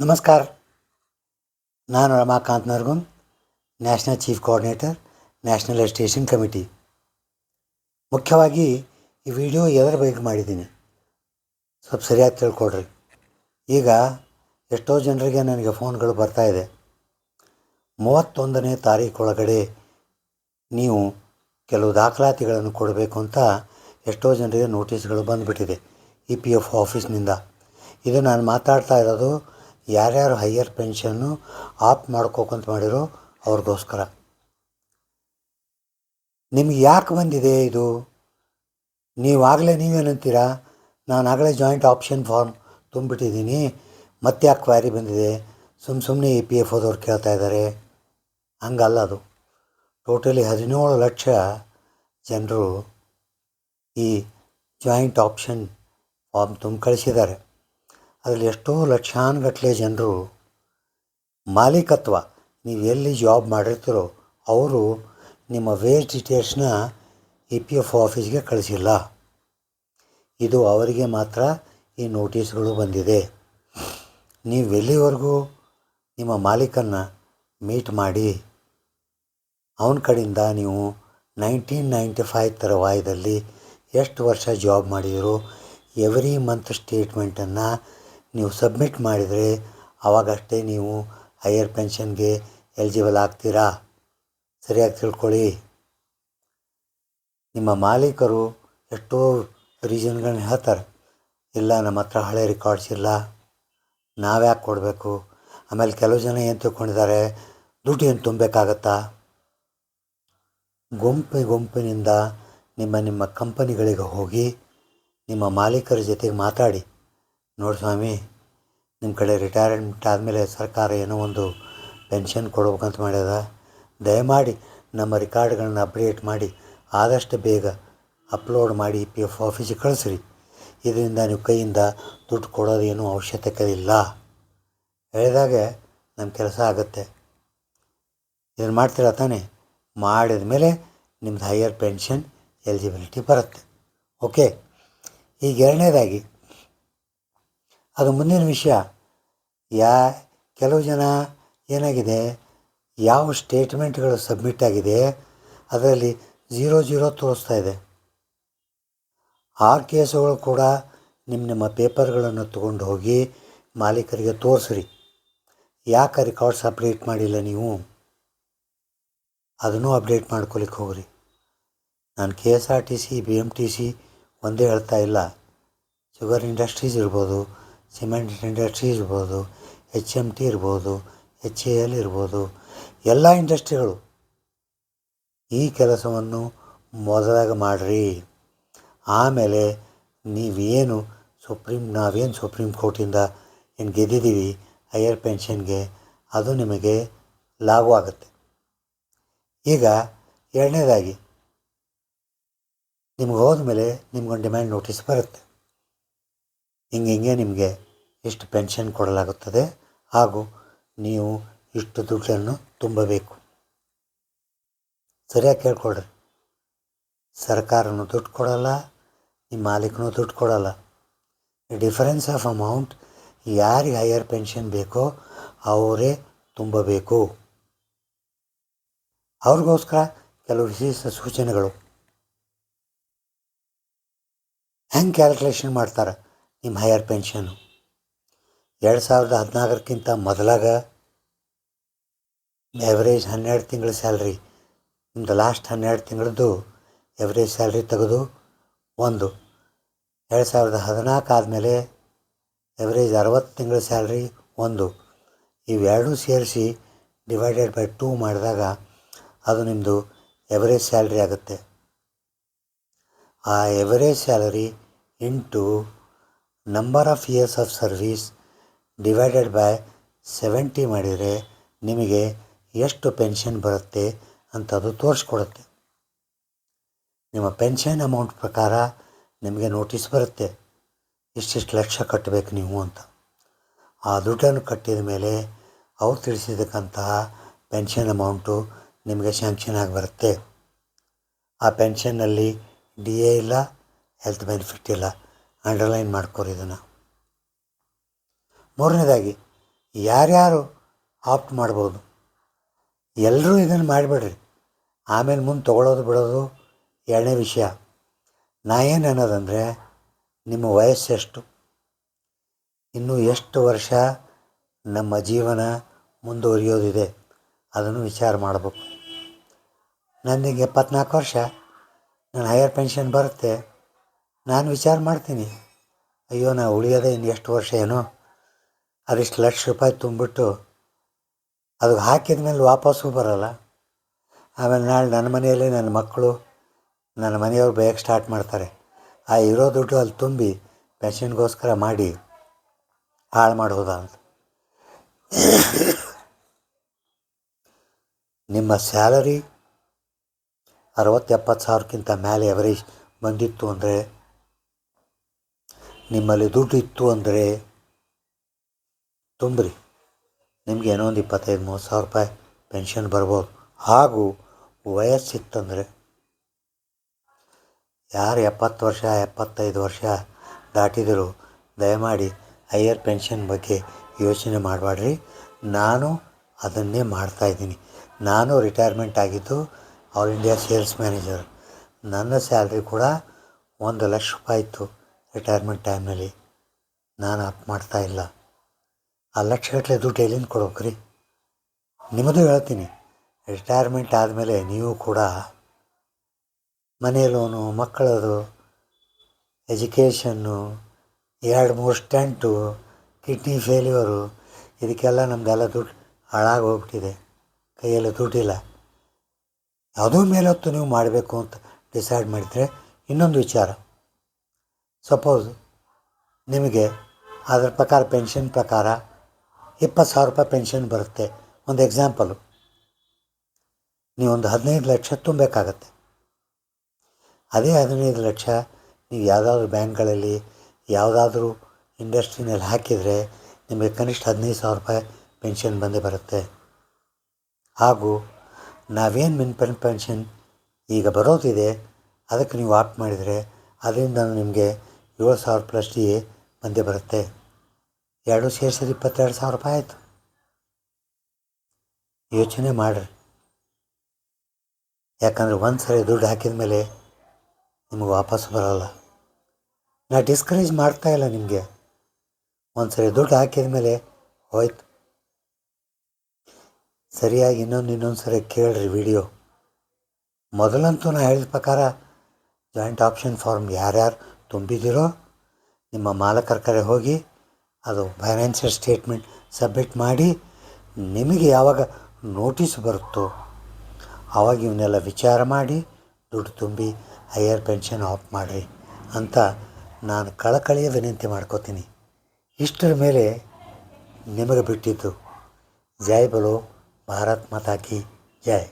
ನಮಸ್ಕಾರ. ನಾನು Ramakant Nargun national chief coordinator, national education committee. ಮುಖ್ಯವಾಗಿ ಈ ವಿಡಿಯೋ ಎದರ ಬಗ್ಗೆ ಮಾಡಿದ್ದೀನಿ. ಸ್ವಲ್ಪ ಸರಿಯಾಗಿ ತಿಳ್ಕೊಡ್ರಿ. ಈಗ ಎಷ್ಟೋ ಜನರಿಗೆ ನನಗೆ ಫೋನ್ಗಳು ಬರ್ತಾ ಇದೆ. ಮೂವತ್ತೊಂದನೇ ತಾರೀಕೊಳಗಡೆ ನೀವು ಕೆಲವು ದಾಖಲಾತಿಗಳನ್ನು ಕೊಡಬೇಕು ಅಂತ ಎಷ್ಟೋ ಜನರಿಗೆ ನೋಟಿಸ್ಗಳು ಬಂದುಬಿಟ್ಟಿದೆ ಇ ಪಿ ಎಫ್ ಆಫೀಸ್ನಿಂದ. ಇದು ನಾನು ಮಾತಾಡ್ತಾ ಇರೋದು ಯಾರ್ಯಾರು ಹೈಯರ್ ಪೆನ್ಷನ್ನು ಆಪ್ ಮಾಡ್ಕೋಕಂತ ಮಾಡಿರೋ ಅವ್ರಿಗೋಸ್ಕರ. ನಿಮ್ಗೆ ಯಾಕೆ ಬಂದಿದೆ ಇದು? ನೀವಾಗಲೇ ನೀವೇನಂತೀರಾ? ನಾನು ಆಗಲೇ ಜಾಯಿಂಟ್ ಆಪ್ಷನ್ ಫಾರ್ಮ್ ತುಂಬಿಟ್ಟಿದ್ದೀನಿ ಮತ್ತೆ ಯಾಕೆ ಕ್ವಾರಿ ಬಂದಿದೆ? ಸುಮ್ಮ ಸುಮ್ಮನೆ ಇ ಪಿ ಎಫ್ ಓದವ್ರು ಕೇಳ್ತಾ ಇದ್ದಾರೆ ಹಂಗಲ್ಲ ಅದು. ಟೋಟಲಿ ಹದಿನೇಳು ಲಕ್ಷ ಜನರು ಈ ಜಾಯಿಂಟ್ ಆಪ್ಷನ್ ಫಾರ್ಮ್ ತುಂಬ ಕಳಿಸಿದ್ದಾರೆ ಅದರಲ್ಲಿ ಎಷ್ಟೋ ಲಕ್ಷಾನುಗಟ್ಟಲೆ ಜನರು ಮಾಲೀಕತ್ವ. ನೀವು ಎಲ್ಲಿ ಜಾಬ್ ಮಾಡಿರ್ತೀರೋ ಅವರು ನಿಮ್ಮ ವೇಜ್ ಡೀಟೇಲ್ಸ್ನ ಇ ಪಿ ಎಫ್ ಆಫೀಸ್ಗೆ ಕಳಿಸಿಲ್ಲ. ಇದು ಅವರಿಗೆ ಮಾತ್ರ ಈ ನೋಟಿಸ್ಗಳು ಬಂದಿದೆ. ನೀವು ಎಲ್ಲಿವರೆಗೂ ನಿಮ್ಮ ಮಾಲೀಕನ್ನು ಮೀಟ್ ಮಾಡಿ, ಅವನ ಕಡೆಯಿಂದ ನೀವು ನೈನ್ಟೀನ್ ನೈಂಟಿ ಫೈವ್ ತರುವಾಯದಲ್ಲಿ ಎಷ್ಟು ವರ್ಷ ಜಾಬ್ ಮಾಡಿದರು, ಎವ್ರಿ ಮಂತ್ ಸ್ಟೇಟ್ಮೆಂಟನ್ನು ನೀವು ಸಬ್ಮಿಟ್ ಮಾಡಿದರೆ ಆವಾಗಷ್ಟೇ ನೀವು ಹೈಯರ್ ಪೆನ್ಷನ್ಗೆ ಎಲಿಜಿಬಲ್ ಆಗ್ತೀರಾ? ಸರಿಯಾಗಿ ತಿಳ್ಕೊಳ್ಳಿ. ನಿಮ್ಮ ಮಾಲೀಕರು ಎಷ್ಟೋ ರೀಸನ್ಗಳನ್ನ ಹೇಳ್ತಾರೆ. ಇಲ್ಲ, ನಮ್ಮ ಹತ್ರ ಹಳೆ ರೆಕಾರ್ಡ್ಸ್ ಇಲ್ಲ. ನಾವ್ಯಾಕೆ ಕೊಡಬೇಕು? ಆಮೇಲೆ ಕೆಲವು ಜನ ಏನು ತಿಳ್ಕೊಂಡಿದ್ದಾರೆ? ದುಡ್ಡು ಏನು ತುಂಬಬೇಕಾಗತ್ತಾ? ಗುಂಪು ಗುಂಪಿನಿಂದ ನಿಮ್ಮ ನಿಮ್ಮ ಕಂಪನಿಗಳಿಗೆ ಹೋಗಿ ನಿಮ್ಮ ಮಾಲೀಕರ ಜೊತೆಗೆ ಮಾತಾಡಿ. ನೋಡಿ ಸ್ವಾಮಿ ನಿಮ್ಮ ಕಡೆ ರಿಟೈರ್ಮೆಂಟ್ ಆದಮೇಲೆ ಸರ್ಕಾರ ಏನೋ ಒಂದು ಪೆನ್ಷನ್ ಕೊಡ್ಬೇಕಂತ ಮಾಡ್ಯದ. ದಯಮಾಡಿ ನಮ್ಮ ರೆಕಾರ್ಡ್ಗಳನ್ನ ಅಪ್ಡೇಟ್ ಮಾಡಿ, ಆದಷ್ಟು ಬೇಗ ಅಪ್ಲೋಡ್ ಮಾಡಿ ಪಿ ಎಫ್ ಆಫೀಸಿಗೆ ಕಳಿಸ್ರಿ. ಇದರಿಂದ ನೀವು ಕೈಯಿಂದ ದುಡ್ಡು ಏನೂ ಅವಶ್ಯಕತೆ ಇಲ್ಲ. ಹೇಳಿದಾಗ ನಮ್ಮ ಕೆಲಸ ಆಗುತ್ತೆ. ಇದನ್ನು ಮಾಡ್ತೀರಾ ತಾನೇ? ಮಾಡಿದ ಮೇಲೆ ನಿಮ್ಮದು ಹೈಯರ್ ಪೆನ್ಷನ್ ಎಲಿಜಿಬಿಲಿಟಿ ಬರುತ್ತೆ. ಓಕೆ ಈಗ ಎರಡನೇದಾಗಿ ಅದು ಮುಂದಿನ ವಿಷಯ. ಯಾ, ಕೆಲವು ಜನ ಏನಾಗಿದೆ, ಯಾವ ಸ್ಟೇಟ್ಮೆಂಟ್ಗಳು ಸಬ್ಮಿಟ್ ಆಗಿದೆ, ಅದರಲ್ಲಿ ಝೀರೋ ಜೀರೋ ತೋರಿಸ್ತಾ ಇದೆ. ಆ ಕೇಸುಗಳು ಕೂಡ ನಿಮ್ಮ ನಿಮ್ಮ ಪೇಪರ್ಗಳನ್ನು ತೊಗೊಂಡು ಹೋಗಿ ಮಾಲೀಕರಿಗೆ ತೋರಿಸ್ರಿ. ಯಾಕೆ ರೆಕಾರ್ಡ್ಸ್ ಅಪ್ಡೇಟ್ ಮಾಡಿಲ್ಲ ನೀವು? ಅದನ್ನು ಅಪ್ಡೇಟ್ ಮಾಡ್ಕೊಲಿಕ್ಕೆ ಹೋಗ್ರಿ. ನಾನು K S R T C, B M T C ಒಂದೇ ಹೇಳ್ತಾ ಇಲ್ಲ. ಶುಗರ್ ಇಂಡಸ್ಟ್ರೀಸ್ ಇರ್ಬೋದು ಸಿಮೆಂಟ್ ಇಂಡಸ್ಟ್ರಿ ಇರ್ಬೋದು ಎಚ್ ಎಂ ಟಿ ಇರ್ಬೋದು ಎಚ್ ಎ ಎಲ್ ಇರ್ಬೋದು, ಎಲ್ಲ ಇಂಡಸ್ಟ್ರಿಗಳು ಈ ಕೆಲಸವನ್ನು ಮೊದಲಾಗ ಮಾಡಿರಿ. ಆಮೇಲೆ ನೀವೇನು ಸುಪ್ರೀಂ, ನಾವೇನು ಸುಪ್ರೀಂ ಕೋರ್ಟಿಂದ ಏನು ಗೆದ್ದಿದ್ದೀವಿ ಹೈಯರ್ ಪೆನ್ಷನ್ಗೆ, ಅದು ನಿಮಗೆ ಲಾಭ ಆಗುತ್ತೆ. ಈಗ ಎರಡನೇದಾಗಿ, ನಿಮ್ಗೆ ಹೋದ್ಮೇಲೆ ನಿಮ್ಗೊಂದು ಡಿಮ್ಯಾಂಡ್ ನೋಟಿಸ್ ಬರುತ್ತೆ. ಹಿಂಗೆ ನಿಮಗೆ ಇಷ್ಟು ಪೆನ್ಷನ್ ಕೊಡಲಾಗುತ್ತದೆ ಹಾಗೂ ನೀವು ಇಷ್ಟು ದುಡ್ಡನ್ನು ತುಂಬಬೇಕು. ಸರಿಯಾಗಿ ಕೇಳ್ಕೊಳ್ರಿ. ಸರ್ಕಾರನೂ ದುಡ್ಡು ಕೊಡಲ್ಲ, ನಿಮ್ಮ ಮಾಲೀಕನೂ ದುಡ್ಡು ಕೊಡಲ್ಲ. ಡಿಫರೆನ್ಸ್ ಆಫ್ ಅಮೌಂಟ್ ಯಾರಿಗೆ ಹೈಯರ್ ಪೆನ್ಷನ್ ಬೇಕೋ ಅವರೇ ತುಂಬಬೇಕು. ಅವ್ರಿಗೋಸ್ಕರ ಕೆಲವು ವಿಶೇಷ ಸೂಚನೆಗಳು. ಹೆಂಗೆ ಕ್ಯಾಲ್ಕುಲೇಷನ್ ಮಾಡ್ತಾರೆ? ನಿಮ್ಮ ಹೈಯರ್ ಪೆನ್ಷನು ಎರಡು ಸಾವಿರದ ಹದಿನಾಲ್ಕಕ್ಕಿಂತ ಮೊದಲಾಗ ಎವರೇಜ್ ಹನ್ನೆರಡು ತಿಂಗಳ ಸ್ಯಾಲ್ರಿ ನಿಮ್ಮದು ಲಾಸ್ಟ್ ಹನ್ನೆರಡು ತಿಂಗಳದ್ದು ಎವರೇಜ್ ಸ್ಯಾಲ್ರಿ ತೆಗೆದು ಒಂದು. ಎರಡು ಸಾವಿರದ ಹದಿನಾಲ್ಕು ಆದಮೇಲೆ ಎವರೇಜ್ ಅರವತ್ತು ತಿಂಗಳ ಸ್ಯಾಲ್ರಿ ಒಂದು. ಇವೆರಡೂ ಸೇರಿಸಿ ಡಿವೈಡೆಡ್ ಬೈ ಟೂ ಮಾಡಿದಾಗ ಅದು ನಿಮ್ಮದು ಎವರೇಜ್ ಸ್ಯಾಲ್ರಿ ಆಗುತ್ತೆ. ಆ average salary into number of years of service divided by seventy ಮಾಡಿದರೆ ನಿಮಗೆ ಎಷ್ಟು ಪೆನ್ಷನ್ ಬರುತ್ತೆ ಅಂತ ಅದು ತೋರಿಸ್ಕೊಡುತ್ತೆ. ನಿಮ್ಮ ಪೆನ್ಷನ್ ಅಮೌಂಟ್ ಪ್ರಕಾರ ನಿಮಗೆ ನೋಟಿಸ್ ಬರುತ್ತೆ. ಇಷ್ಟಿಷ್ಟು ಲಕ್ಷ ಕಟ್ಟಬೇಕು ನೀವು ಅಂತ. ಆ ದುಡ್ಡನ್ನು ಕಟ್ಟಿದ ಮೇಲೆ ಅವ್ರು ತಿಳಿಸಿದಕ್ಕಂತಹ ಪೆನ್ಷನ್ ಅಮೌಂಟು ನಿಮಗೆ ಶ್ಯಾಂಕ್ಷನ್ ಆಗಿ ಬರುತ್ತೆ. ಆ ಪೆನ್ಷನ್ನಲ್ಲಿ ಡಿ ಎ ಇಲ್ಲ ಹೆಲ್ತ್ ಬೆನಿಫಿಟ್ ಇಲ್ಲ. ಅಂಡರ್ಲೈನ್ ಮಾಡ್ಕೊರಿ ಇದನ್ನು. ಮೂರನೇದಾಗಿ, ಯಾರ್ಯಾರು ಆಪ್ಟ್ ಮಾಡ್ಬೋದು ಎಲ್ಲರೂ ಇದನ್ನು ಮಾಡಿಬಿಡ್ರಿ. ಆಮೇಲೆ ಮುಂದೆ ತೊಗೊಳೋದು ಬಿಡೋದು ಎರಡನೇ ವಿಷಯ. ನಾ ಏನು ಅನ್ನೋದಂದರೆ, ನಿಮ್ಮ ವಯಸ್ಸೆಷ್ಟು ಇನ್ನೂ ಎಷ್ಟು ವರ್ಷ ನಮ್ಮ ಜೀವನ ಮುಂದುವರಿಯೋದಿದೆ? ಅದನ್ನು ವಿಚಾರ ಮಾಡಬೇಕು. ನನಗೆ ಎಪ್ಪತ್ನಾಲ್ಕು ವರ್ಷ. ನನ್ನ ಹೈಯರ್ ಪೆನ್ಷನ್ ಬರುತ್ತೆ. ನಾನು ವಿಚಾರ ಮಾಡ್ತೀನಿ. ಅಯ್ಯೋ, ನಾ ಉಳಿಯೋದೇ ಇನ್ನು ಎಷ್ಟು ವರ್ಷ ಏನೋ. ಅದಿಷ್ಟು ಲಕ್ಷ ರೂಪಾಯಿ ತುಂಬಿಟ್ಟು ಅದು ಹಾಕಿದ ಮೇಲೆ ವಾಪಸ್ಸು ಬರೋಲ್ಲ. ಆಮೇಲೆ ನಾಳೆ ನನ್ನ ಮನೆಯಲ್ಲಿ ನನ್ನ ಮಕ್ಕಳು, ನನ್ನ ಮನೆಯವ್ರು ಬೇಯಕ್ಕೆ ಸ್ಟಾರ್ಟ್ ಮಾಡ್ತಾರೆ. ಆ ಇರೋ ದುಡ್ಡು ಅಲ್ಲಿ ತುಂಬಿ ಪೆನ್ಷನ್ಗೋಸ್ಕರ ಮಾಡಿ ಹಾಳು ಮಾಡೋದ ಅಂತ. ನಿಮ್ಮ ಸ್ಯಾಲರಿ ಅರವತ್ತೆಪ್ಪತ್ತು ಸಾವಿರಕ್ಕಿಂತ ಮೇಲೆ ಎವರೇಜ್ ಬಂದಿತ್ತು ಅಂದರೆ ನಿಮ್ಮಲ್ಲಿ ದುಡ್ಡು ಇತ್ತು ಅಂದರೆ ತುಂಬ್ರಿ. ನಿಮಗೆ ಏನೋ ಒಂದು ಇಪ್ಪತ್ತೈದು, ಮೂವತ್ತು ಸಾವಿರ ರೂಪಾಯಿ ಪೆನ್ಷನ್ ಬರ್ಬೋದು. ಹಾಗೂ ವಯಸ್ಸಿತ್ತಂದರೆ ಯಾರು ಎಪ್ಪತ್ತು ವರ್ಷ, ಎಪ್ಪತ್ತೈದು ವರ್ಷ ದಾಟಿದರು, ದಯಮಾಡಿ ಹೈಯರ್ ಪೆನ್ಷನ್ ಬಗ್ಗೆ ಯೋಚನೆ ಮಾಡಬೇಡ್ರಿ ನಾನು ಅದನ್ನೇ ಮಾಡ್ತಾಯಿದ್ದೀನಿ ನಾನು ರಿಟೈರ್ಮೆಂಟ್ ಆಗಿದ್ದು ಆಲ್ ಇಂಡಿಯಾ ಸೇಲ್ಸ್ ಮ್ಯಾನೇಜರ್ ನನ್ನ ಸ್ಯಾಲ್ರಿ ಕೂಡ ಒಂದು ಲಕ್ಷ ರೂಪಾಯಿ ಇತ್ತು. ರಿಟೈರ್ಮೆಂಟ್ ಟೈಮ್ನಲ್ಲಿ ನಾನು ಅಪ್ ಮಾಡ್ತಾ ಇಲ್ಲ. ಆ ಲಕ್ಷಗಟ್ಟಲೆ ದುಡ್ಡು ಎಲ್ಲಿಂದ ಕೊಡ್ಬೇಕ್ರಿ? ನಿಮ್ಮದು ಹೇಳ್ತೀನಿ. ರಿಟೈರ್ಮೆಂಟ್ ಆದಮೇಲೆ ನೀವು ಕೂಡ ಮನೆ ಲೋನು ಮಕ್ಕಳದು ಎಜುಕೇಷನ್ನು ಎರಡು, ಮೂರು ಸ್ಟೆಂಟು ಕಿಡ್ನಿ ಫೇಲ್ಯೂರು ಇದಕ್ಕೆಲ್ಲ ನಮ್ಮದೆಲ್ಲ ದುಡ್ಡು ಹಾಳಾಗಿ ಹೋಗ್ಬಿಟ್ಟಿದೆ ಕೈಯಲ್ಲಿ ದುಡ್ಡಿಲ್ಲ. ಯಾವುದೋ ಮೇಲೊತ್ತು ನೀವು ಮಾಡಬೇಕು ಅಂತ ಡಿಸೈಡ್ ಮಾಡಿದರೆ ಇನ್ನೊಂದು ವಿಚಾರ. ಸಪೋಸ್ ನಿಮಗೆ ಅದರ ಪ್ರಕಾರ ಪೆನ್ಷನ್ ಪ್ರಕಾರ ಇಪ್ಪತ್ತು ಸಾವಿರ ರೂಪಾಯಿ ಪೆನ್ಷನ್ ಬರುತ್ತೆ. ಒಂದು ಎಕ್ಸಾಂಪಲು ನೀವೊಂದು ಹದಿನೈದು ಲಕ್ಷ ತುಂಬಬೇಕಾಗತ್ತೆ. ಅದೇ ಹದಿನೈದು ಲಕ್ಷ ನೀವು ಯಾವುದಾದ್ರೂ ಬ್ಯಾಂಕ್ಗಳಲ್ಲಿ ಯಾವುದಾದ್ರೂ ಇಂಡಸ್ಟ್ರಿನಲ್ಲಿ ಹಾಕಿದರೆ ನಿಮಗೆ ಕನಿಷ್ಠ ಹದಿನೈದು ಸಾವಿರ ರೂಪಾಯಿ ಪೆನ್ಷನ್ ಬಂದೇ ಬರುತ್ತೆ. ಹಾಗೂ ನಾವೇನು ಮಿನ್ ಪೆನ್ ಪೆನ್ಷನ್ ಈಗ ಬರೋದಿದೆ, ಅದಕ್ಕೆ ನೀವು ಆಪ್ಟ್ ಮಾಡಿದರೆ ಅದರಿಂದ ನಿಮಗೆ ಏಳು ಸಾವಿರ ಪ್ಲಸ್ ಡಿ ಎ ಬರುತ್ತೆ. ಎರಡು ಸೇರಿಸಿದ್ರೆ ಇಪ್ಪತ್ತೆರಡು ಸಾವಿರ ರೂಪಾಯಿ ಆಯಿತು. ಯೋಚನೆ ಮಾಡಿರಿ. ಯಾಕಂದರೆ ಒಂದು ಸರಿ ದುಡ್ಡು ಹಾಕಿದ ಮೇಲೆ ನಿಮಗೆ ವಾಪಸ್ ಬರೋಲ್ಲ. ನಾ ಡಿಸ್ಕರೇಜ್ ಮಾಡ್ತಾ ಇಲ್ಲ ನಿಮಗೆ. ಒಂದು ಸರಿ ದುಡ್ಡು ಹಾಕಿದ ಮೇಲೆ ಹೋಯ್ತು. ಸರಿಯಾಗಿ ಇನ್ನೊಂದು ಇನ್ನೊಂದು ಸರಿ ಕೇಳ್ರಿ ವಿಡಿಯೋ. ಮೊದಲಂತೂ ನಾನು ಹೇಳಿದ ಪ್ರಕಾರ ಜಾಯಿಂಟ್ ಆಪ್ಷನ್ ಫಾರ್ಮ್ ಯಾರ್ಯಾರು ತುಂಬಿದ್ದೀರೋ ನಿಮ್ಮ ಮಾಲಕರ ಕರೆ ಹೋಗಿ ಅದು ಫೈನಾನ್ಷಿಯಲ್ ಸ್ಟೇಟ್ಮೆಂಟ್ ಸಬ್ಮಿಟ್ ಮಾಡಿ ನಿಮಗೆ ಯಾವಾಗ ನೋಟಿಸ್ ಬರುತ್ತೋ ಆವಾಗ ಇವನ್ನೆಲ್ಲ ವಿಚಾರ ಮಾಡಿ ದುಡ್ಡು ತುಂಬಿ ಹೈಯರ್ ಪೆನ್ಷನ್ ಆಫ್ ಮಾಡಿರಿ ಅಂತ ನಾನು ಕಳಕಳಿಯ ವಿನಂತಿ ಮಾಡ್ಕೋತೀನಿ. ಇಷ್ಟರ ಮೇಲೆ ನಿಮಗೆ ಬಿಟ್ಟಿದ್ದು ಜೈ ಬಲೋ, ಭಾರತ್ ಮಾತಾಕಿ ಜೈ.